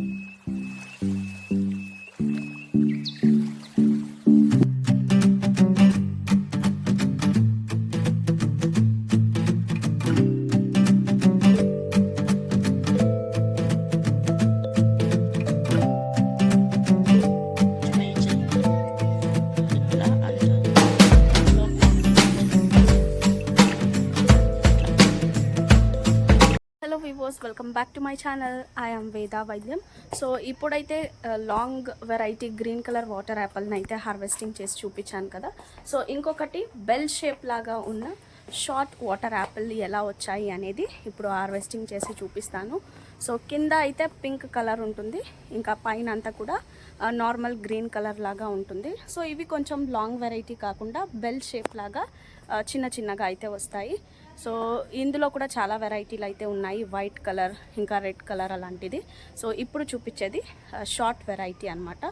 Mm-hmm. వివోస్ welcome back to my channel I'm Veda Vaidyam so ఇప్పుడైతే long variety green colour water యాపిల్ని అయితే harvesting చేసి చూపించాను కదా. So ఇంకొకటి బెల్ షేప్ లాగా ఉన్న షార్ట్ వాటర్ యాపిల్ ఎలా వచ్చాయి అనేది ఇప్పుడు హార్వెస్టింగ్ చేసి చూపిస్తాను. సో కింద అయితే పింక్ కలర్ ఉంటుంది. ఇంకా పైన అంతా కూడా నార్మల్ గ్రీన్ కలర్ లాగా ఉంటుంది. సో ఇవి కొంచెం లాంగ్ వెరైటీ కాకుండా బెల్ షేప్ లాగా uh, చిన్న చిన్నగా అయితే వస్తాయి. సో ఇందులో కూడా చాలా వెరైటీలు అయితే ఉన్నాయి. వైట్ కలర్ ఇంకా రెడ్ కలర్ అలాంటిది. సో ఇప్పుడు చూపించేది షార్ట్ వెరైటీ అనమాట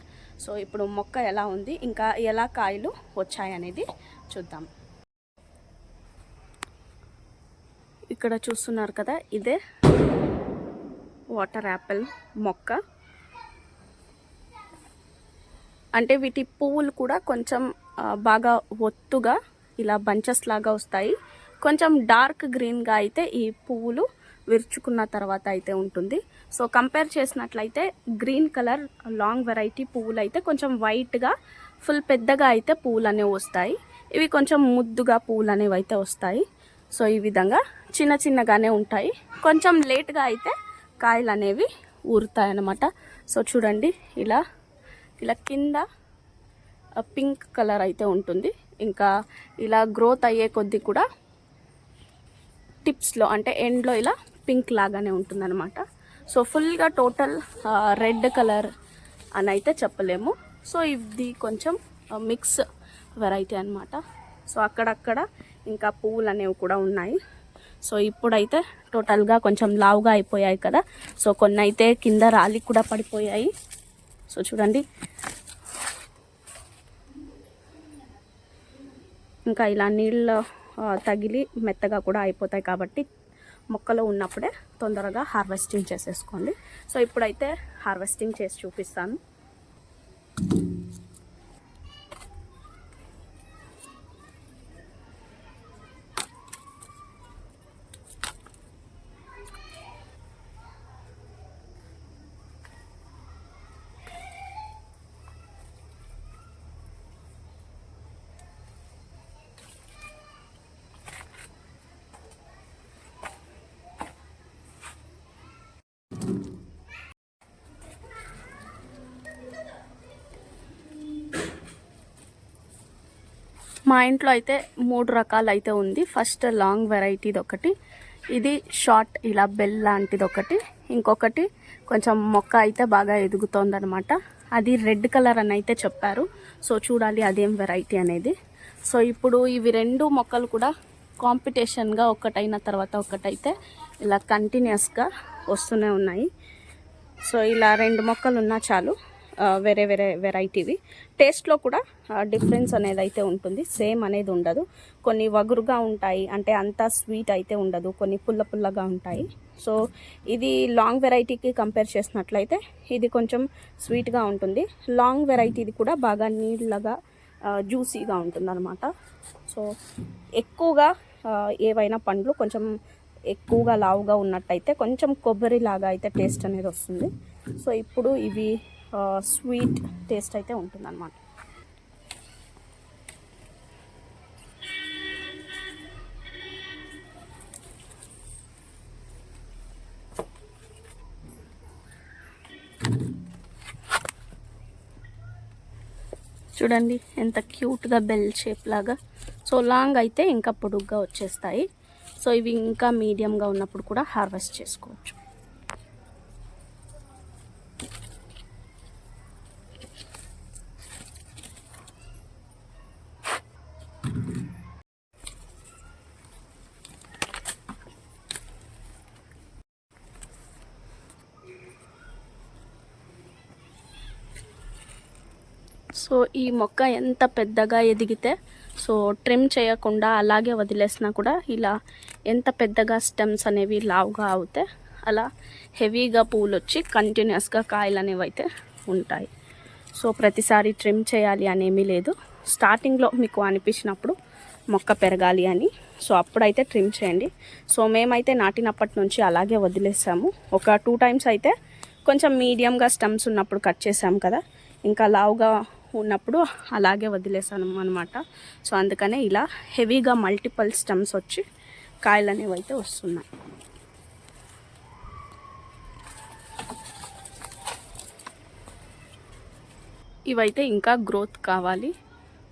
సో ఇప్పుడు మొక్క ఎలా ఉంది ఇంకా ఎలా కాయలు వచ్చాయి అనేది చూద్దాం. ఇక్కడ చూస్తున్నారు కదా ఇదే వాటర్ యాపిల్ మొక్క. అంటే వీటి పువ్వులు కూడా కొంచెం బాగా ఒత్తుగా ఇలా బంచెస్ లాగా వస్తాయి. కొంచెం డార్క్ గ్రీన్గా అయితే ఈ పువ్వులు విరుచుకున్న తర్వాత అయితే ఉంటుంది. సో కంపేర్ చేసినట్లయితే గ్రీన్ కలర్ లాంగ్ వెరైటీ పువ్వులు అయితే కొంచెం వైట్గా ఫుల్ పెద్దగా అయితే పువ్వులు అనేవి వస్తాయి. ఇవి కొంచెం ముద్దుగా పువ్వులు అనేవి అయితే వస్తాయి. సో ఈ విధంగా చిన్న చిన్నగానే ఉంటాయి. కొంచెం లేట్గా అయితే కాయలు అనేవి ఊరుతాయి అన్నమాట సో చూడండి ఇలా ఇలా కింద పింక్ కలర్ అయితే ఉంటుంది. ఇంకా ఇలా గ్రోత్ అయ్యే కొద్దీ కూడా టిప్స్లో అంటే ఎండ్లో ఇలా పింక్ లాగానే ఉంటుందన్నమాట. సో ఫుల్గా టోటల్ రెడ్ కలర్ అని అయితే చెప్పలేము. సో ఇది కొంచెం మిక్స్ వెరైటీ అనమాట సో అక్కడక్కడ ఇంకా పువ్వులు అనేవి కూడా ఉన్నాయి. సో ఇప్పుడైతే టోటల్గా కొంచెం లావుగా అయిపోయాయి కదా. సో కొన్ని అయితే కింద రాలి కూడా పడిపోయాయి. సో చూడండి. ఇంకా ఇలా నీళ్ళు తగిలి మెత్తగా కూడా అయిపోతాయి కాబట్టి మొక్కలో ఉన్నప్పుడే తొందరగా హార్వెస్టింగ్ చేసేసుకోండి. సో ఇప్పుడైతే హార్వెస్టింగ్ చేసి చూపిస్తాను. మా ఇంట్లో అయితే మూడు రకాలు అయితే ఉంది. ఫస్ట్ లాంగ్ వెరైటీది ఒకటి ఇది షార్ట్ ఇలా బెల్ లాంటిది ఒకటి ఇంకొకటి కొంచెం మొక్క అయితే బాగా ఎదుగుతోందనమాట. అది రెడ్ కలర్ అని అయితే చెప్పారు. సో చూడాలి అదేం వెరైటీ అనేది. సో ఇప్పుడు ఇవి రెండు మొక్కలు కూడా కాంపిటీషన్గా ఒకటైన తర్వాత ఒకటైతే ఇలా కంటిన్యూస్గా వస్తూనే ఉన్నాయి. సో ఇలా రెండు మొక్కలు ఉన్నా చాలు. వేరే వేరే వెరైటీవి. టేస్ట్లో కూడా డిఫరెన్స్ అనేది అయితే ఉంటుంది. సేమ్ అనేది ఉండదు. కొన్ని వగురుగా ఉంటాయి అంటే అంత స్వీట్ అయితే ఉండదు. కొన్ని పుల్ల పుల్లగా ఉంటాయి. సో ఇది లాంగ్ వెరైటీకి కంపేర్ చేసినట్లయితే ఇది కొంచెం స్వీట్గా ఉంటుంది. లాంగ్ వెరైటీది కూడా బాగా నీళ్ళగా జ్యూసీగా ఉంటుంది అనమాట సో ఎక్కువగా ఏవైనా పండ్లు కొంచెం ఎక్కువగా లావుగా ఉన్నట్టయితే కొంచెం కొబ్బరి లాగా అయితే టేస్ట్ అనేది వస్తుంది. సో ఇప్పుడు ఇవి స్వీట్ టేస్ట్ అయితే ఉంటుందన్నమాట. చూడండి ఎంత క్యూట్గా బెల్ షేప్ లాగా. సో లాంగ్ అయితే ఇంకా పొడుగ్గా వచ్చేస్తాయి. సో ఇవి ఇంకా మీడియంగా ఉన్నప్పుడు కూడా హార్వెస్ట్ చేసుకోవచ్చు. సో ఈ మొక్క ఎంత పెద్దగా ఎదిగితే సో ట్రిమ్ చేయకుండా అలాగే వదిలేసినా కూడా ఇలా ఎంత పెద్దగా స్టెమ్స్ అనేవి లావుగా అవుతే అలా హెవీగా పూలు వచ్చి కంటిన్యూస్గా కాయలు అనేవి అయితే ఉంటాయి. సో ప్రతిసారి ట్రిమ్ చేయాలి అనేమీ లేదు. స్టార్టింగ్లో మీకు అనిపించినప్పుడు మొక్క పెరగాలి అని సో అప్పుడైతే ట్రిమ్ చేయండి. సో మేమైతే నాటినప్పటి నుంచి అలాగే వదిలేసాము. ఒక టూ టైమ్స్ అయితే కొంచెం మీడియంగా స్టమ్స్ ఉన్నప్పుడు కట్ చేసాము కదా ఇంకా లావుగా ఉన్నప్పుడు అలాగే వదిలేసాను అనమాట సో అందుకనే ఇలా హెవీగా మల్టిపల్ స్టమ్స్ వచ్చి కాయలు అనేవి అయితే వస్తున్నాయి. ఇవైతే ఇంకా గ్రోత్ కావాలి.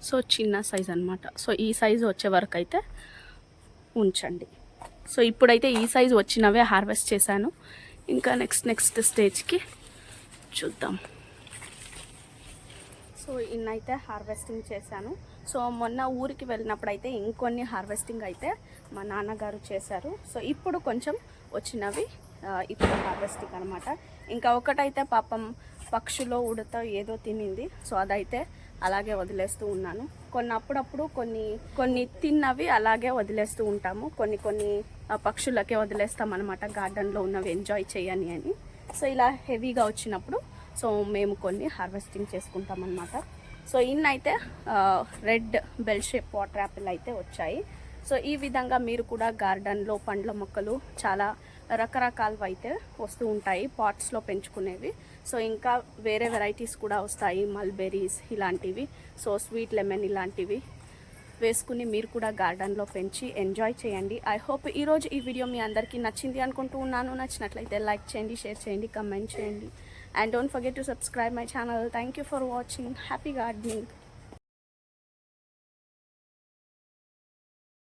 సో చిన్న సైజ్ అనమాట సో ఈ సైజు వచ్చే వరకు అయితే ఉంచండి. సో ఇప్పుడైతే ఈ సైజు వచ్చినవే హార్వెస్ట్ చేశాను. ఇంకా నెక్స్ట్ నెక్స్ట్ స్టేజ్కి చూద్దాం. సో ఇన్నైతే హార్వెస్టింగ్ చేశాను. సో మొన్న ఊరికి వెళ్ళినప్పుడు అయితే ఇంకొన్ని హార్వెస్టింగ్ అయితే మా నాన్నగారు చేశారు. సో ఇప్పుడు కొంచెం వచ్చినవి ఇప్పుడు హార్వెస్టింగ్ అనమాట ఇంకా ఒకటైతే పాపం పక్షులో ఉడత ఏదో తినింది. సో అదైతే అలాగే వదిలేస్తూ ఉన్నాను. కొన్ని అప్పుడప్పుడు కొన్ని కొన్ని తిన్నవి అలాగే వదిలేస్తూ ఉంటాము. కొన్ని కొన్ని పక్షులకే వదిలేస్తాం అనమాట గార్డెన్లో ఉన్నవి ఎంజాయ్ చేయని అని. సో ఇలా హెవీగా వచ్చినప్పుడు సో మేము కొన్ని హార్వెస్టింగ్ చేసుకుంటాం అనమాట so ఇన్నైతే red bell shape water apple అయితే వచ్చాయి. సో ఈ విధంగా మీరు కూడా గార్డెన్లో పండ్ల మొక్కలు చాలా రకరకాలవి అయితే వస్తూ ఉంటాయి పాట్స్లో పెంచుకునేవి. సో ఇంకా వేరే వెరైటీస్ కూడా వస్తాయి మల్బెరీస్ ఇలాంటివి. సో స్వీట్ లెమన్ ఇలాంటివి వేసుకుని మీరు కూడా గార్డెన్లో పెంచి ఎంజాయ్ చేయండి. ఐ హోప్ ఈరోజు ఈ వీడియో మీ అందరికీ నచ్చింది అనుకుంటూ ఉన్నాను. నచ్చినట్లయితే లైక్ చేయండి షేర్ చేయండి కమెంట్ చేయండి. and don't forget to subscribe my channel. Thank you for watching. Happy gardening.